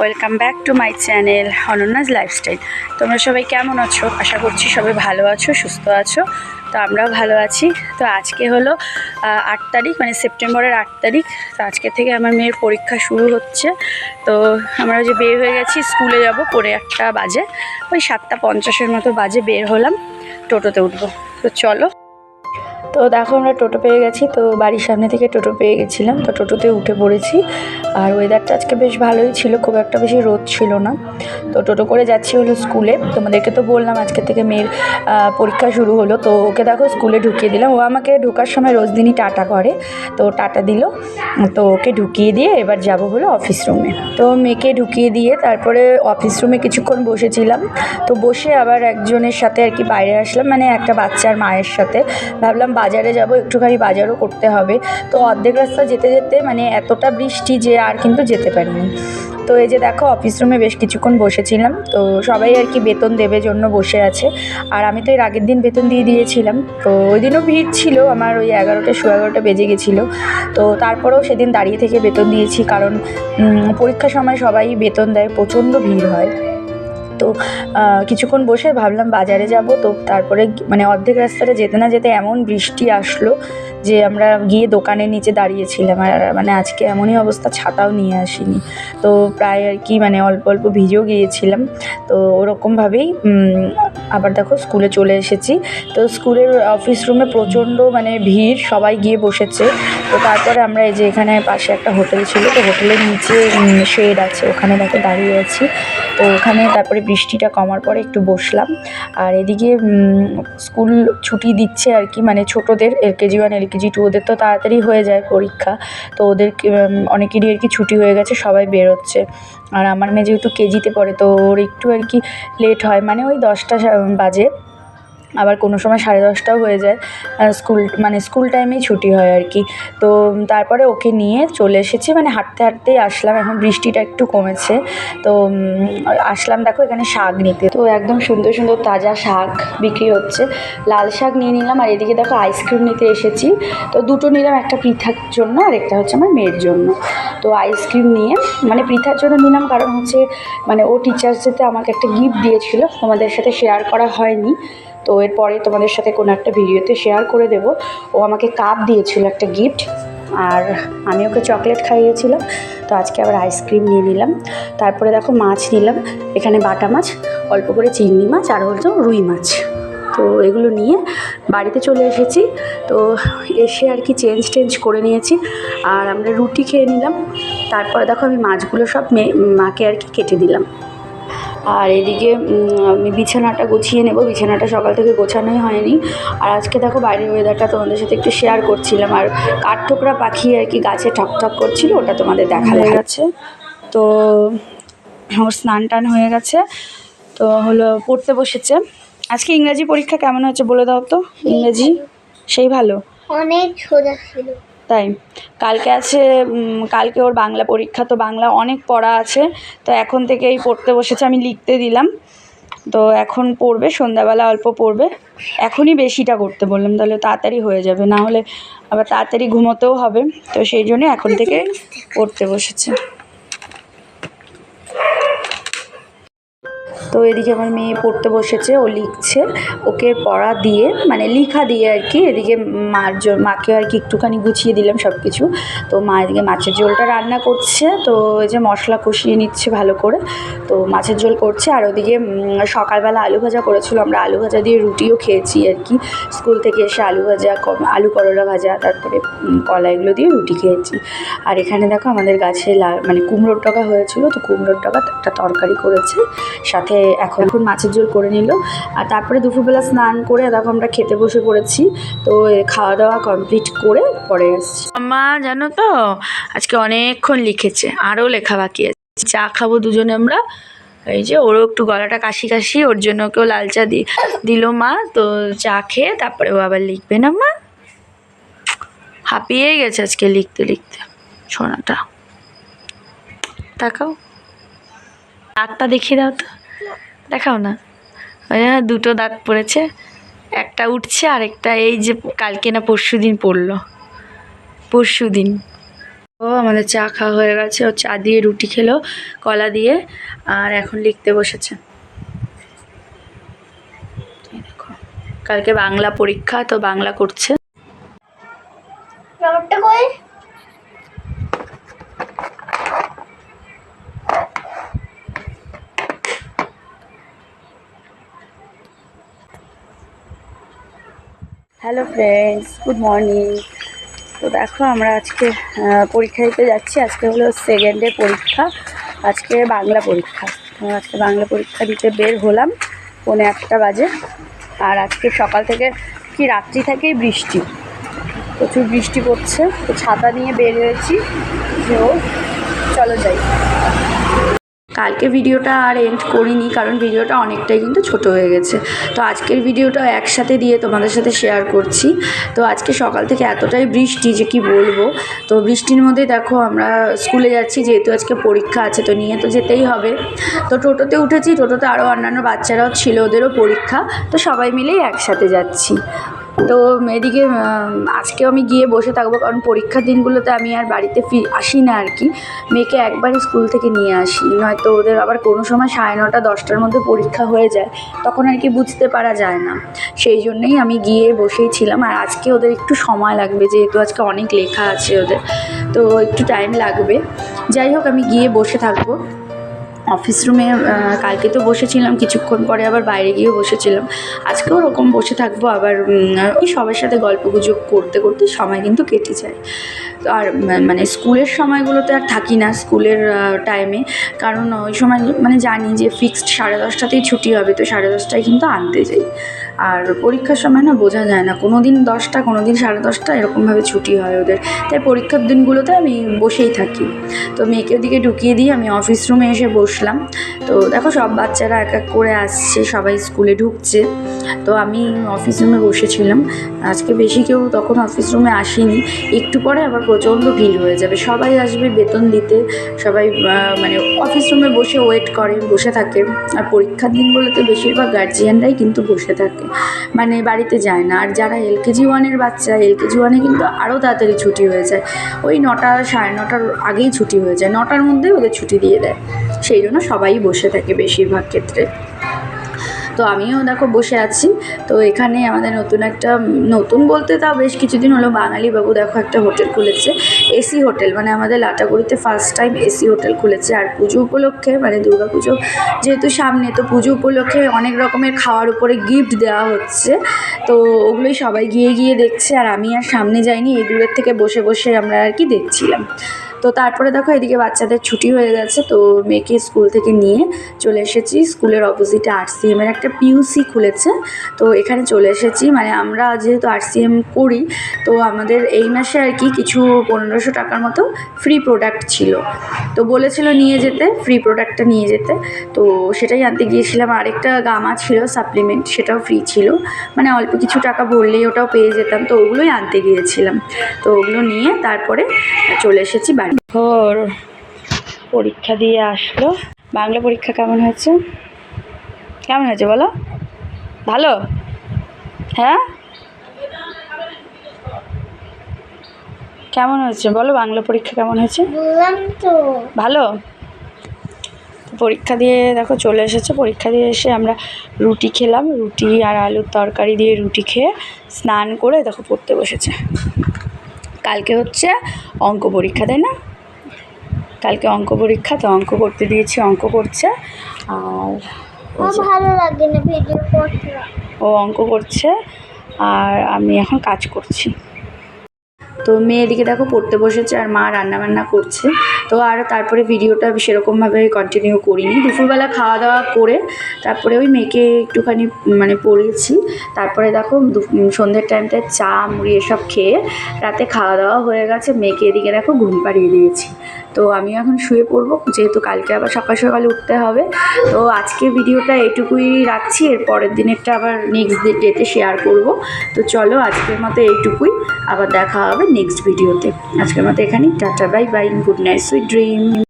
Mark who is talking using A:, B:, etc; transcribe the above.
A: Welcome back to my channel অনন্যাস lifestyle তোমরা সবাই কেমন আছো? আশা করছি সবাই ভালো আছো, সুস্থ আছো। তো আমরাও ভালো আছি। তো আজকে হলো আট তারিখ মানে সেপ্টেম্বরের আট তারিখ। তো আজকে থেকে আমার মেয়ের পরীক্ষা শুরু হচ্ছে। তো আমরা যে বের হয়ে গেছি, স্কুলে যাব, পরে একটা বাজে। ওই সাতটা পঞ্চাশের মতো বাজে বের হলাম। টোটোতে উঠবো। তো চলো। তো দেখো আমরা টোটো পেয়ে গেছি, তো বাড়ির সামনে থেকে টোটো পেয়ে গেছিলাম, তো টোটোতে উঠে পড়েছি। আর ওয়েদারটা আজকে বেশ ভালোই ছিল, খুব একটা বেশি রোদ ছিল না। তো টোটো করে যাচ্ছি হলো স্কুলে তোমাদেরকে তো বললাম আজকে থেকে মেয়ের পরীক্ষা শুরু হলো, তো ওকে দেখো স্কুলে ঢুকিয়ে দিলাম। ও আমাকে ঢোকার সময় রোজ দিনই টাটা করে, তো টাটা দিল। তো ওকে ঢুকিয়ে দিয়ে এবার যাব হলো অফিস রুমে তো মেয়েকে ঢুকিয়ে দিয়ে তারপরে অফিস রুমে কিছুক্ষণ বসেছিলাম। তো বসে আবার একজনের সাথে আর কি বাইরে আসলাম মানে একটা বাচ্চার মায়ের সাথে। ভাবলাম বাজারে যাব, একটুখানি বাজারও করতে হবে। তো অর্ধেক রাস্তা যেতে যেতে মানে এতটা বৃষ্টি যে আর কিন্তু যেতে পারিনি। তো এই যে দেখো অফিস রুমে বেশ কিছুক্ষণ বসেছিলাম। তো সবাই আর কি বেতন দেবে জন্য বসে আছে। আর আমি তো এর আগের দিন বেতন দিয়ে দিয়েছিলাম। তো ওই দিনও ভিড় ছিল, আমার ওই এগারোটা, সোয়া এগারোটা বেজে গেছিল। তো তারপরেও সেদিন দাঁড়িয়ে থেকে বেতন দিয়েছি, কারণ পরীক্ষার সময় সবাই বেতন দেয়, প্রচণ্ড ভিড় হয়। তো কিছুক্ষণ বসে ভাবলাম বাজারে যাব। তো তারপরে মানে অর্ধেক রাস্তাটা যেতে না যেতে এমন বৃষ্টি আসলো যে আমরা গিয়ে দোকানের নিচে দাঁড়িয়েছিলাম। আর মানে আজকে এমনই অবস্থা, ছাতাও নিয়ে আসিনি। তো প্রায় আর কি মানে অল্প অল্প ভিজেও গিয়েছিলাম। তো ওরকমভাবেই আবার দেখো স্কুলে চলে এসেছি। তো স্কুলের অফিস রুমে প্রচণ্ড মানে ভিড়, সবাই গিয়ে বসেছে। তো তারপরে আমরা এই যে এখানে পাশে একটা হোটেল ছিল, তো হোটেলের নিচে শেড আছে, ওখানে দেখো দাঁড়িয়ে আছি। তো ওখানে তারপরে বৃষ্টিটা কমার পরে একটু বসলাম। আর এদিকে স্কুল ছুটি দিচ্ছে আর কি মানে ছোটোদের, এলকেজি ওয়ান, এলকেজি টু, ওদের তো তাড়াতাড়ি হয়ে যায় পরীক্ষা। তো ওদের অনেকেরই আর কি ছুটি হয়ে গেছে, সবাই বেরোচ্ছে। আর আমার মেয়ে যেহেতু কেজিতে পড়ে, তো ওর একটু আর কি লেট হয় মানে ওই দশটা বাজে। আবার কোনো সময় সাড়ে দশটাও হয়ে যায় স্কুল মানে স্কুল টাইমেই ছুটি হয় আর কি। তো তারপরে ওকে নিয়ে চলে এসেছি মানে হাঁটতে হাঁটতেই আসলাম, এখন বৃষ্টিটা একটু কমেছে। তো আসলাম দেখো এখানে শাক নিতে। তো একদম সুন্দর সুন্দর তাজা শাক বিক্রি হচ্ছে। লাল শাক নিয়ে নিলাম আর এদিকে দেখো আইসক্রিম নিতে এসেছি। তো দুটো নিলাম, একটা পৃথার জন্য আর একটা হচ্ছে আমার মেয়ের জন্য। তো আইসক্রিম নিয়ে মানে পৃথার জন্য নিলাম কারণ হচ্ছে মানে ও টিচার্স ডেতে আমাকে একটা গিফট দিয়েছিল, তোমাদের সাথে শেয়ার করা হয়নি। তো এরপরে তোমাদের সাথে কোনো একটা ভিডিওতে শেয়ার করে দেব। ও আমাকে কাপ দিয়েছিল একটা গিফট আর আমি ওকে চকলেট খাইয়েছিলাম। তো আজকে আবার আইসক্রিম নিয়ে নিলাম। তারপরে দেখো মাছ নিলাম। এখানে বাটা মাছ, অল্প করে চিংড়ি মাছ, আর হলো রুই মাছ। তো এগুলো নিয়ে বাড়িতে চলে এসেছি। তো এসে আর কি চেঞ্জ টেঞ্জ করে নিয়েছি। আর আমরা রুটি খেয়ে নিলাম। তারপরে দেখো আমি মাছগুলো সব মেয়ে মাকে আর কি কেটে দিলাম। আর এদিকে আমি বিছানাটা গুছিয়ে নেব। বিছানাটা সকাল থেকে গোছানোই হয়নি। আর আজকে দেখো বাইরের ওয়েদারটা তোমাদের সাথে একটু শেয়ার করছিলাম। আর কাঠঠোকরা পাখি আর কি গাছে ঠক ঠক করছিল ওটা তোমাদের দেখা গেছে। তো ওর স্নান টান হয়ে গেছে। তো হলো পড়তে বসেছে। আজকে ইংরাজি পরীক্ষা কেমন হয়েছে বলে দাও তো? ইংরাজি? সেই ভালো?
B: অনেক সোজা ছিল।
A: তাই। কালকে আছে কালকে ওর বাংলা পরীক্ষা তো বাংলা অনেক পড়া আছে তো এখন থেকেই পড়তে বসেছে আমি লিখতে দিলাম। তো এখন পড়বে সন্ধ্যাবেলা অল্প পড়বে। এখনই বেশিটা করতে বললাম তাহলে তাড়াতাড়ি হয়ে যাবে না হলে আবার তাড়াতাড়ি ঘুমোতেও হবে। তো সেই জন্য এখন থেকে পড়তে বসেছে। তো এদিকে আমার মেয়ে পড়তে বসেছে, ও লিখছে। ওকে পড়া দিয়ে মানে লিখা দিয়ে আর কি, এদিকে মার মাকে আর কি একটুখানি গুছিয়ে দিলাম সব কিছু তো মা এদিকে মাছের ঝোলটা রান্না করছে, তো এই যে মশলা কষিয়ে নিচ্ছে ভালো করে। তো মাছের ঝোল করছে, আর ওদিকে সকালবেলা আলু ভাজা করেছিল। আমরা আলু ভাজা দিয়ে রুটিও খেয়েছি আর কি। স্কুল থেকে এসে আলু ভাজা আলু করলা ভাজা, তারপরে কলা এগুলো দিয়ে রুটি খেয়েছি। আর এখানে দেখো আমাদের গাছে মানে কুমড়োর টকা হয়েছিল, তো কুমড়োর টকা একটা তরকারি করেছে। সাথে এখন এখন মাছের ঝোল করে নিল। আর তারপরে দুপুরবেলা স্নান করে, দেখো আমরা খেতে বসে পড়েছি। তো খাওয়া দাওয়া কমপ্লিট করে পরে এসছি। মা, জানো তো, আজকে অনেকক্ষণ লিখেছে, আরও লেখা বাকি আছে। চা খাব দুজনে আমরা। এই যে ওরও একটু গলাটা কাশি কাশি, ওর জন্য কেউ লাল চা দি, দিল মা। তো চা খেয়ে তারপরে ও আবার লিখবে না মা? হাঁপিয়েই গেছে আজকে লিখতে লিখতে, সোনাটা। তাকাও। দাঁতটা দেখিয়ে দাও তো। দেখাও না। ওই দুটো দাঁত পড়েছে, একটা উঠছে আর একটা এই যে কালকে না পরশু দিন পড়ল। পরশু দিন। ও, আমাদের চা খাওয়া হয়ে গেছে। ও চা দিয়ে রুটি খেলো, কলা দিয়ে, আর এখন লিখতে বসেছে। কালকে বাংলা পরীক্ষা, তো বাংলা করছে। হ্যালো ফ্রেন্ডস গুড মর্নিং তো দেখো, আমরা আজকে পরীক্ষা দিতে যাচ্ছি। আজকে হলো সেকেন্ডে পরীক্ষা, আজকে বাংলা পরীক্ষা। আজকে বাংলা পরীক্ষা দিতে বের হলাম পৌনে একটা বাজে। আর আজকে সকাল থেকে কি রাত্রি থেকেই বৃষ্টি। প্রচুর বৃষ্টি পড়ছে। তো ছাতা নিয়ে বের হয়েছি। যে ও চলো যাই। কালকে ভিডিওটা আর এন্ড করিনি, কারণ ভিডিওটা অনেকটাই কিন্তু ছোট হয়ে গেছে। তো আজকের ভিডিওটা একসাথে দিয়ে তোমাদের সাথে শেয়ার করছি। তো আজকে সকাল থেকে এতটাই বৃষ্টি যে কি বলব? তো বৃষ্টির মধ্যে দেখো আমরা স্কুলে যাচ্ছি, যেহেতু আজকে পরীক্ষা আছে, তো নিয়ে তো যেতেই হবে। তো টোটোতে উঠেছি, টোটোতে আরও অন্যান্য বাচ্চারাও ছিল, ওদেরও পরীক্ষা। তো সবাই মিলেই একসাথে যাচ্ছি। তো এদিকে আজকেও আমি গিয়ে বসে থাকব, কারণ পরীক্ষার দিনগুলোতে আমি আর বাড়িতে ফি আসি না আর কি। মেয়েকে একবারই স্কুল থেকে নিয়ে আসি, নয়তো ওদের আবার কোনো সময় সাড়ে নটা, দশটার মধ্যে পরীক্ষা হয়ে যায়, তখন আর কি বুঝতে পারা যায় না। সেই জন্যেই আমি গিয়ে বসেই ছিলাম, আর আজকে ওদের একটু সময় লাগবে, যেহেতু আজকে অনেক লেখা আছে ওদের, তো একটু টাইম লাগবে। যাই হোক, আমি গিয়ে বসে থাকব। অফিস রুমে কালকে তো বসেছিলাম, কিছুক্ষণ পরে আবার বাইরে গিয়েও বসেছিলাম। আজকেও ওরকম বসে থাকব, আবার ওই সবার সাথে গল্প গুজব করতে করতে সময় কিন্তু কেটে যায়। তো আর মানে স্কুলের সময়গুলোতে আর থাকি না, স্কুলের টাইমে কারণ ওই সময় মানে জানি যে ফিক্সড সাড়ে দশটাতেই ছুটি হবে, তো সাড়ে দশটায় কিন্তু আনতে যাই। আর পরীক্ষার সময় না বোঝা যায় না কোনো দিন দশটা কোনো দিন সাড়ে দশটা, এরকমভাবে ছুটি হয় ওদের। তাই পরীক্ষার দিনগুলোতে আমি বসেই থাকি। তো মেয়েকে ওদিকে ঢুকিয়ে দিয়ে আমি অফিস রুমে এসে বসলাম। তো দেখো সব বাচ্চারা এক এক করে আসছে, সবাই স্কুলে ঢুকছে। তো আমি অফিস রুমে বসেছিলাম। আজকে বেশি কেউ তখন অফিস রুমে আসেনি। একটু পরে আবার প্রচণ্ড ভিড় হয়ে যাবে। সবাই আসবে বেতন দিতে। সবাই মানে অফিস রুমে বসে ওয়েট করে, বসে থাকে। আর পরীক্ষার দিনগুলোতে বেশিরভাগ গার্জিয়ানরাই কিন্তু বসে থাকে। মানে বাড়িতে যায় না। আর যারা এলকেজি ওয়ানের বাচ্চা এলকেজি ওয়ানে কিন্তু আরও তাড়াতাড়ি ছুটি হয়ে যায়। ওই নটা, সাড়ে নটার আগেই ছুটি হয়ে যায়। নটার মধ্যেই ওদের ছুটি দিয়ে দেয়। সেই জন্য সবাই বসে থাকে বেশিরভাগ ক্ষেত্রে। তো আমিও দেখো বসে আছি। তো এখানে আমাদের নতুন একটা, নতুন বলতে তাও বেশ কিছুদিন হলো বাঙালি বাবু দেখো একটা হোটেল খুলেছে, এসি হোটেল। মানে আমাদের লাটাগুড়িতে ফার্স্ট টাইম এসি হোটেল খুলেছে। আর পুজো উপলক্ষে মানে দুর্গা পুজো যেহেতু সামনে, তো পুজো উপলক্ষে অনেক রকমের খাওয়ার উপরে গিফট দেওয়া হচ্ছে। তো ওগুলোই সবাই গিয়ে গিয়ে দেখছে। আর আমি আর সামনে যাইনি, এই দূরের থেকে বসে বসে আমরা আর কি দেখছিলাম। তো তারপরে দেখো এদিকে বাচ্চাদের ছুটি হয়ে গেছে, তো মেয়েকে স্কুল থেকে নিয়ে চলে এসেছি। স্কুলের অপোজিটে আরসিএম এর একটা পিউসি খুলেছে, তো এখানে চলে এসেছি। মানে আমরা যেহেতু আরসিএম করি, তো আমাদের এই মাসে আর কি কিছু পনেরোশো টাকার মতো ফ্রি প্রোডাক্ট ছিল। তো বলেছিল নিয়ে যেতে ফ্রি প্রোডাক্টটা নিয়ে যেতে। তো সেটাই আনতে গিয়েছিলাম। আরেকটা গামা ছিল সাপ্লিমেন্ট সেটাও ফ্রি ছিল। মানে অল্প কিছু টাকা ভরলেই ওটাও পেয়ে যেতাম, তো ওগুলোই আনতে গিয়েছিলাম। তো ওগুলো নিয়ে তারপরে চলে এসেছি বাড়ি। ওর পরীক্ষা দিয়ে আসলো। বাংলা পরীক্ষা কেমন হয়েছে? কেমন হয়েছে বলো? ভালো? হ্যাঁ? কেমন হয়েছে? বলো বাংলা পরীক্ষা কেমন হয়েছে? ভালো? পরীক্ষা দিয়ে দেখো চলে এসেছে। পরীক্ষা দিয়ে এসে আমরা রুটি খেলাম। রুটি আর আলুর তরকারি দিয়ে রুটি খেয়ে স্নান করে দেখো পড়তে বসেছে। কালকে হচ্ছে অঙ্ক পরীক্ষা তাই না? কালকে অঙ্ক পরীক্ষা তো অঙ্ক করতে দিয়েছি অঙ্ক করছে। আর
B: ভালো লাগে না ভিডিও করতে।
A: ও অঙ্ক করছে আর আমি এখন কাজ করছি। তো মেয়ে এদিকে দেখো পড়তে বসেছে আর মা রান্না বান্না করছে। তো আর তারপরে ভিডিওটা সেরকমভাবে কন্টিনিউ করিনি। দুপুরবেলা খাওয়া দাওয়া করে তারপরে ওই মেয়েকে একটুখানি মানে পড়িয়েছি। তারপরে দেখো সন্ধ্যের টাইমটায় চা, মুড়ি এসব খেয়ে রাতে খাওয়া দাওয়া হয়ে গেছে। মেয়েকে এদিকে দেখো ঘুম পাড়িয়ে দিয়েছি। তো আমি এখন শুয়ে পড়ব। যেহেতু কালকে আবার সকাল সকালে উঠতে হবে। তো আজকে ভিডিওটা এইটুকুই রাখছি। এর পরের দিনেরটা আবার নেক্সট ডেতে শেয়ার করব। তো চলো আজকের মতো এইটুকুই। আবার দেখা হবে নেক্সট ভিডিওতে আজকের মতো এখানেই। Tata bye bye good night sweet dream